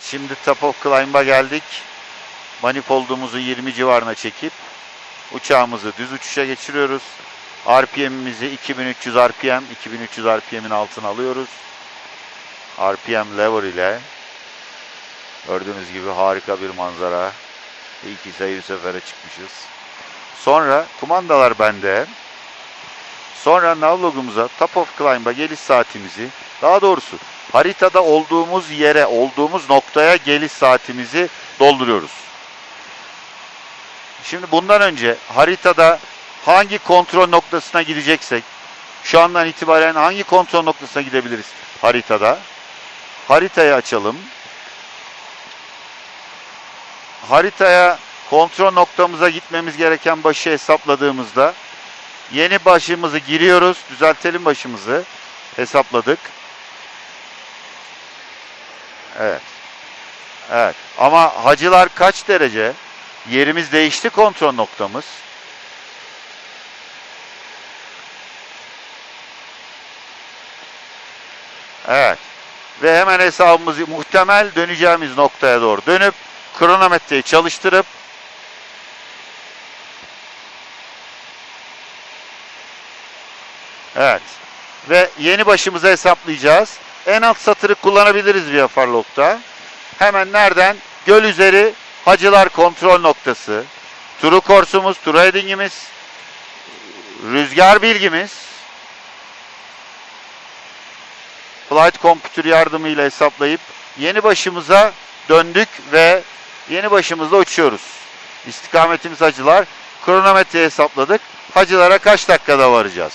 Şimdi Top of Climb'a geldik. Manifoldumuzu 20 civarına çekip uçağımızı düz uçuşa geçiriyoruz. RPM'imizi 2300 RPM, 2300 RPM'in altına alıyoruz. RPM lever ile gördüğünüz gibi harika bir manzara. İyi ki seyir sefere çıkmışız. Sonra kumandalar bende. Sonra navlogumuza Top of Climb'a geliş saatimizi, daha doğrusu haritada olduğumuz yere, olduğumuz noktaya geliş saatimizi dolduruyoruz. Şimdi bundan önce haritada hangi kontrol noktasına gideceksek, şu andan itibaren hangi kontrol noktasına gidebiliriz haritada? Haritayı açalım. Haritaya kontrol noktamıza gitmemiz gereken başı hesapladığımızda yeni başımızı giriyoruz. Düzeltelim başımızı. Hesapladık. Evet. Evet. Ama hacılar kaç derece? Yerimiz değişti kontrol noktamız. Evet. Ve hemen hesabımızı muhtemel döneceğimiz noktaya doğru dönüp kronometreyi çalıştırıp Evet. Ve yeni başımıza hesaplayacağız. En alt satırı kullanabiliriz Viafarlog'da. Hemen nereden? Göl üzeri hacılar kontrol noktası. Turu korsumuz, turu headingimiz, rüzgar bilgimiz, flight computer yardımıyla hesaplayıp yeni başımıza döndük ve yeni başımızla uçuyoruz. İstikametimiz hacılar. Kronometre hesapladık. Hacılara kaç dakikada varacağız?